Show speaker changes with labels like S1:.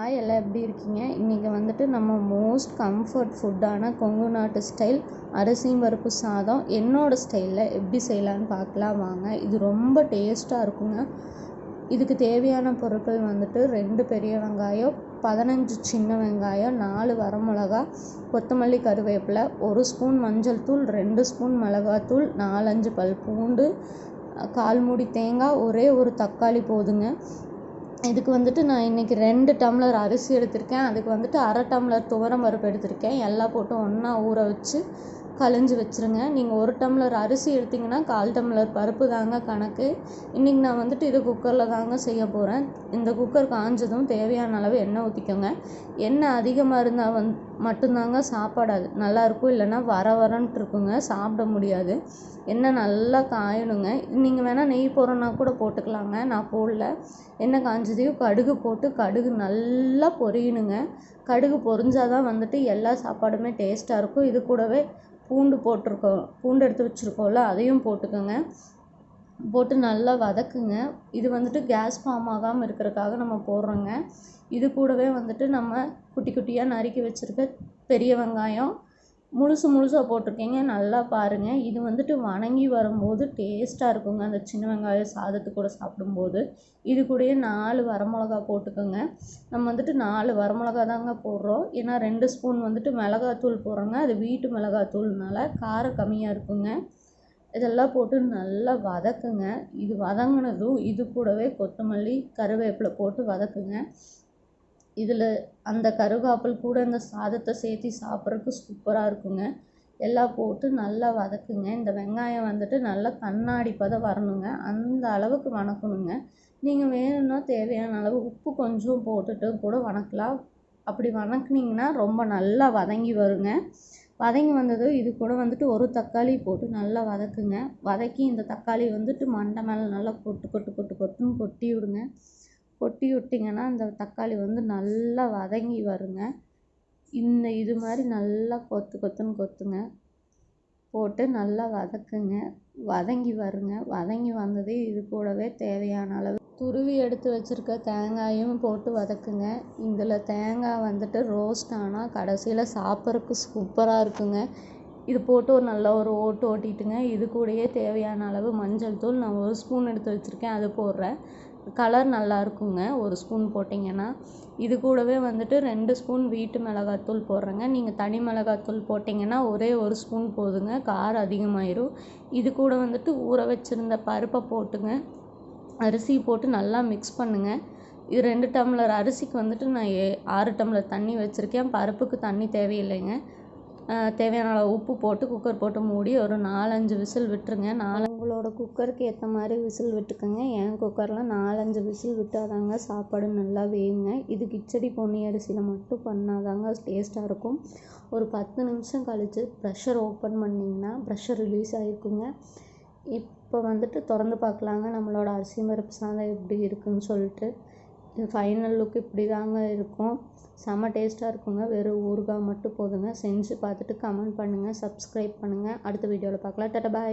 S1: Hi எல்லாம் எப்படி இருக்கீங்க? இன்றைக்கி வந்துட்டு நம்ம மோஸ்ட் கம்ஃபர்ட் ஃபுட்டான கொங்கு நாட்டு ஸ்டைல் அரிசியும் பருப்பு சாதம். என்னோடய ஸ்டைலில் எப்படி செய்யலான்னு பார்க்கலாம் வாங்க. இது ரொம்ப டேஸ்ட்டாக இருக்குங்க. இதுக்கு தேவையான பொருட்கள் வந்துட்டு ரெண்டு பெரிய வெங்காயம் பதினஞ்சு சின்ன வெங்காயம் நாலு வரமிளகா கொத்தமல்லி கருவேப்பிலை ஒரு ஸ்பூன் மஞ்சள் தூள் ரெண்டு ஸ்பூன் மிளகாத்தூள் நாலஞ்சு பல் பூண்டு கால் மூடி தேங்காய் ஒரே ஒரு தக்காளி போதுங்க. இதுக்கு வந்துட்டு நான் இன்றைக்கி ரெண்டு டம்ளர் அரிசி எடுத்திருக்கேன். அதுக்கு வந்துட்டு அரை டம்ளர் துவரம் பருப்பு எடுத்திருக்கேன். எல்லாம் போட்டு ஒன்றா ஊற வச்சு கழிஞ்சி வச்சுருங்க. நீங்கள் ஒரு டம்ளர் அரிசி எடுத்திங்கன்னா கால் டம்ளர் பருப்பு தாங்க கணக்கு. இன்றைக்கி நான் வந்துட்டு இது குக்கரில் தாங்க செய்ய போகிறேன் இந்த குக்கர் காஞ்சதும் தேவையான அளவு எண்ணெய் ஊற்றிக்கோங்க எண்ணெய் அதிகமாக இருந்தால் வந் மட்டும்தாங்க சாப்பாடு அது நல்லாயிருக்கும் இல்லைன்னா வர வரன்ட்டு இருக்குங்க. சாப்பிட முடியாது. எண்ணெய் நல்லா காயணுங்க. நீங்கள் வேணால் நெய் போடுறோன்னா கூட போட்டுக்கலாங்க. நான் போடல. எண்ணெய் காஞ்சதையும் கடுகு போட்டு கடுகு நல்லா பொரியணுங்க. கடுகு பொரிஞ்சால் தான் வந்துட்டு எல்லா சாப்பாடுமே டேஸ்ட்டாக இருக்கும். இது கூடவே பூண்டு போட்டிருக்கோம் பூண்டு எடுத்து வச்சுருக்கோம்ல அதையும் போட்டுக்கோங்க. போட்டு நல்லா வதக்குங்க. இது வந்துட்டு கேஸ் ஃபார்ம் ஆகாமல் இருக்கிறதுக்காக நம்ம போடுறோங்க. இது கூடவே வந்துட்டு நம்ம குட்டி குட்டியாக நறுக்கி வச்சுருக்க பெரிய வெங்காயம் முழுசு முழுசாக போட்டிருக்கேங்க நல்லா பாருங்கள் இது வந்துட்டு வணங்கி வரும்போது டேஸ்ட்டாக இருக்குங்க. அந்த சின்ன வெங்காயம் சாதத்து கூட சாப்பிடும்போது. இது கூடயே நாலு வரமிளகா போட்டுக்கோங்க. நம்ம வந்துட்டு நாலு வரமிளகா தாங்க போடுறோம். ஏன்னா ரெண்டு ஸ்பூன் வந்துட்டு மிளகாத்தூள் போடுறோங்க. அது வீட்டு மிளகாத்தூள்னால காரம் கம்மியாக இருக்குங்க. இதெல்லாம் போட்டு நல்லா வதக்குங்க. இது வதங்கினதும் இது கூடவே கொத்தமல்லி கருவேப்பிலை போட்டு வதக்குங்க. இதில் அந்த கருவேப்பில் கூட இந்த சாதத்தை சேர்த்து சாப்பிட்றதுக்கு சூப்பராக இருக்குங்க. எல்லாம் போட்டு நல்லா வதக்குங்க. இந்த வெங்காயம் வந்துட்டு நல்லா கண்ணாடி பதம் வரணுங்க. அந்த அளவுக்கு வணக்கணுங்க. நீங்கள் வேணும்னா தேவையான அளவு உப்பு கொஞ்சம் போட்டுட்டு கூட வணக்கலாம். அப்படி வணக்குனிங்கன்னா ரொம்ப நல்லா வதங்கி வருங்க. வதங்கி வந்ததும் இது கூட வந்துட்டு ஒரு தக்காளி போட்டு நல்லா வதக்குங்க. வதக்கி இந்த தக்காளி வந்துட்டு மண்டை மேலே நல்லா கொட்டு கொட்டு கொட்டு கொட்டுன்னு கொட்டி விடுங்க. கொட்டி விட்டிங்கன்னா அந்த தக்காளி வந்து நல்லா வதங்கி வருங்க. இந்த இது மாதிரி நல்லா கொத்து கொத்துன்னு கொத்துங்க. போட்டு நல்லா வதக்குங்க. வதங்கி வருங்க. வதங்கி வந்ததே இது கூடவே தேவையான அளவு துருவி எடுத்து வச்சுருக்க தேங்காயும் போட்டு வதக்குங்க. இதில் தேங்காய் வந்துட்டு ரோஸ்ட் ஆனால் கடைசியில் சாப்பிட்றதுக்கு சூப்பராக இருக்குங்க. இது போட்டு ஒரு நல்ல ஒரு ஓட்டு ஓட்டிட்டுங்க. இது கூடயே தேவையான அளவு மஞ்சள் தூள் நான் ஒரு ஸ்பூன் எடுத்து வச்சுருக்கேன். அது போடுறேன். கலர் நல்லா இருக்குங்க. ஒரு ஸ்பூன் போட்டிங்கன்னா இது கூடவே வந்துட்டு ரெண்டு ஸ்பூன் வீட்டு மிளகாத்தூள் போடுறேங்க. நீங்கள் தனி மிளகாத்தூள் போட்டிங்கன்னா ஒரே ஒரு ஸ்பூன் போதுங்க. காரம் அதிகமாயிரும். இது கூட வந்துட்டு ஊற வச்சுருந்த பருப்பை போட்டுங்க. அரிசி போட்டு நல்லா மிக்ஸ் பண்ணுங்கள் இது ரெண்டு டம்ளர் அரிசிக்கு வந்துட்டு நான் ஏ ஆறு டம்ளர் தண்ணி வச்சுருக்கேன். பருப்புக்கு தண்ணி தேவையில்லைங்க. தேவையான அளவு உப்பு போட்டு குக்கர் போட்டு மூடி ஒரு நாலஞ்சு விசில் விட்டுருங்க. நாலு உங்களோட குக்கருக்கு ஏற்ற மாதிரி விசில் விட்டுக்கோங்க. என் குக்கரில் நாலஞ்சு விசில் விட்டாதாங்க சாப்பாடு நல்லா வேகுங்க. இது கிச்சடி பொன்னி அரிசியில் மட்டும் பண்ணாதாங்க டேஸ்ட்டாக இருக்கும். ஒரு பத்து நிமிஷம் கழித்து ப்ரெஷர் ஓப்பன் பண்ணிங்கன்னா ப்ரெஷர் ரிலீஸ் ஆகிருக்குங்க இப்போ வந்துட்டு திறந்து பார்க்கலாங்க நம்மளோட அரிசி பருப்பு சாதம் எப்படி இருக்குன்னு சொல்லிட்டு. இது ஃபைனல் லுக் இப்படி தாங்க இருக்கும். செம்ம டேஸ்ட்டாக இருக்குங்க. வெறும் ஊறுகாய் மட்டும் போதுங்க. செஞ்சு பார்த்துட்டு கமெண்ட் பண்ணுங்கள் சப்ஸ்கிரைப் பண்ணுங்கள் அடுத்த வீடியோவில் பார்க்கலாம் டாட்டா பாய்